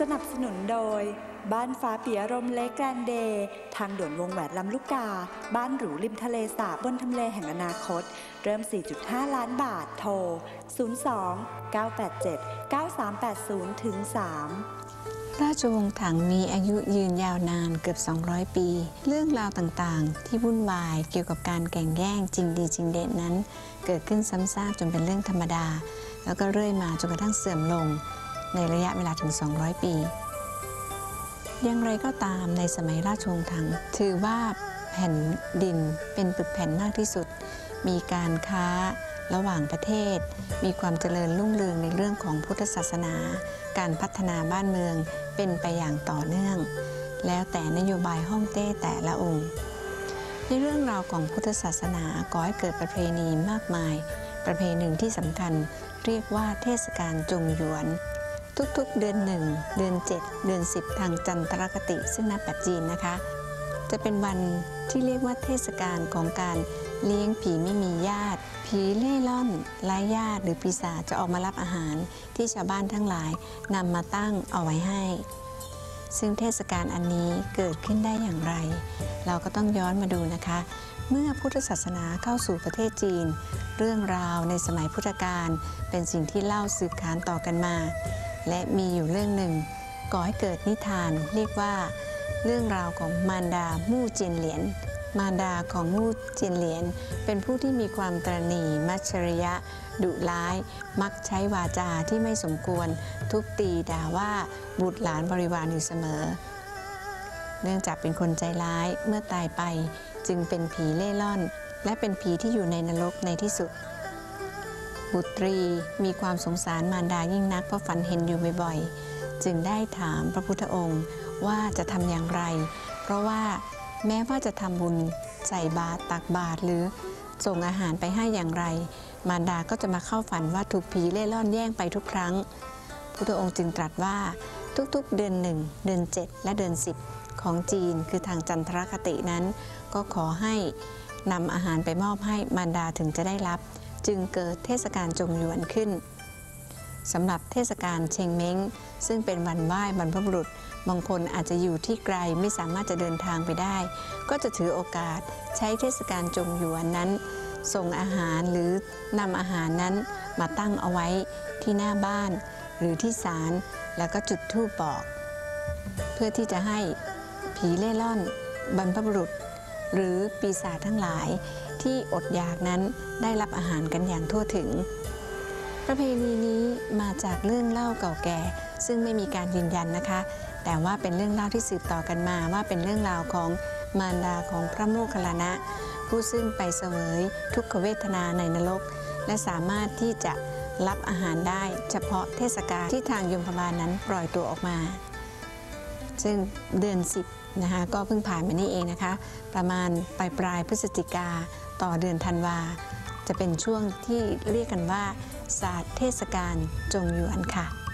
สนับสนุนโดย บ้านฟ้าปิยรมเลกแกรนเดย์ทางด่วนวงแหวนลำลูกกา บ้านหรูริมทะเลสาบบนทำเลแห่งอนาคต เริ่ม 4.5 ล้านบาทโทร 02 987 9380ถึง3ราชวงศ์ถังมีอายุยืนยาวนานเกือบ 200 ปี เรื่องราวต่างๆ ที่วุ่นวายเกี่ยวกับการแข่งแย่งจริงดีจริงเด่นนั้น เกิดขึ้นซ้ำซากจนเป็นเรื่องธรรมดา แล้วก็เรื่อยมาจนกระทั่งเสื่อมลง ในระยะเวลาถึง 200 ปี อย่างไรก็ตามในสมัยราชวงศ์ถัง ถือว่าแผ่นดินเป็นปึกแผ่นมากที่สุด มีการค้าระหว่างประเทศ มีความเจริญรุ่งเรืองในเรื่องของพุทธศาสนา การพัฒนาบ้านเมืองเป็นไปอย่างต่อเนื่อง แล้วแต่นโยบายฮ่องเต้แต่ละองค์ ในเรื่องราวของพุทธศาสนาก่อให้เกิดประเพณีมากมาย ประเพณีหนึ่งที่สำคัญเรียกว่าเทศกาลจงหยวน ทุกๆ เดือนหนึ่งเดือน 7 เดือน 10 ทางจันทรคติ ซึ่งนับแบบจีนนะคะ จะเป็นวันที่เรียกว่าเทศกาลของการเลี้ยงผีไม่มีญาติ ผีเล่ร่อนไร้ญาติหรือปีศาจจะออกมารับอาหารที่ชาวบ้านทั้งหลายนำมาตั้งเอาไว้ให้ ซึ่งเทศกาลอันนี้เกิดขึ้นได้อย่างไร เราก็ต้องย้อนมาดูนะคะ เมื่อพุทธศาสนาเข้าสู่ประเทศจีน เรื่องราวในสมัยพุทธกาลเป็นสิ่งที่เล่าสืบขานต่อกันมา และมีอยู่เรื่องหนึ่งก่อให้เกิดนิทานเรียกว่า เรื่องราวของมารดามู่เจียนเหรียญมารดาของมู่เจียนเหรียญเป็นผู้ที่มีความตรณีมัจฉริยะ ดุร้าย มักใช้วาจาที่ไม่สมควร ทุบตีด่าว่าบุตรหลานบริวารอยู่เสมอ เนื่องจากเป็นคนใจร้ายเมื่อตายไปจึงเป็นผีเล่ร่อน และเป็นผีที่อยู่ในนรกในที่สุด บุตรีมีความสงสารมารดายิ่งนักเพราะฝันเห็นอยู่บ่อยๆ จึงได้ถามพระพุทธองค์ว่าจะทำอย่างไร เพราะว่าแม้ว่าจะทำบุญใส่บาตรตักบาตรหรือส่งอาหารไปให้อย่างไร มารดาก็จะมาเข้าฝันว่าถูกผีเล่ร่อนแย่งไปทุกครั้งพุทธองค์จึงตรัสว่าทุกๆเดือนหนึ่งเดือน 7 และเดือน 10 ของจีนคือทางจันทรคตินั้น ก็ขอให้นำอาหารไปมอบให้มารดาถึงจะได้รับ จึงเกิดเทศกาลจงหยวนขึ้นสำหรับเทศกาลเชงเม้ง ซึ่งเป็นวันไหว้บรรพบุรุษ บางคนอาจจะอยู่ที่ไกลไม่สามารถจะเดินทางไปได้ ก็จะถือโอกาสใช้เทศกาลจงหยวนนั้น ส่งอาหารหรือนำอาหารนั้นมาตั้งเอาไว้ที่หน้าบ้าน หรือที่ศาลแล้วก็จุดธูปบอก เพื่อที่จะให้ผีเล่ร่อนบรรพบุรุษ หรือปีศาจทั้งหลาย ที่อดอยากนั้นได้รับอาหารกันอย่างทั่วถึง ประเพณีนี้มาจากเรื่องเล่าเก่าแก่ ซึ่งไม่มีการยืนยันนะคะ แต่ว่าเป็นเรื่องเล่าที่สืบต่อกันมาว่าเป็นเรื่องราวของมารดาของพระโมคคัลลานะ ผู้ซึ่งไปเสวยทุกขเวทนาในนรก และสามารถที่จะรับอาหารได้เฉพาะเทศกาลที่ทางยมพบาลนั้นปล่อยตัวออกมา ซึ่งเดือน 10 นะคะก็เพิ่งผ่านมานี่เองนะคะ ประมาณปลายปลายพฤศจิกาต่อเดือนธันวา จะเป็นช่วงที่เรียกกันว่าศาสตร์เทศกาลจงหยวนค่ะ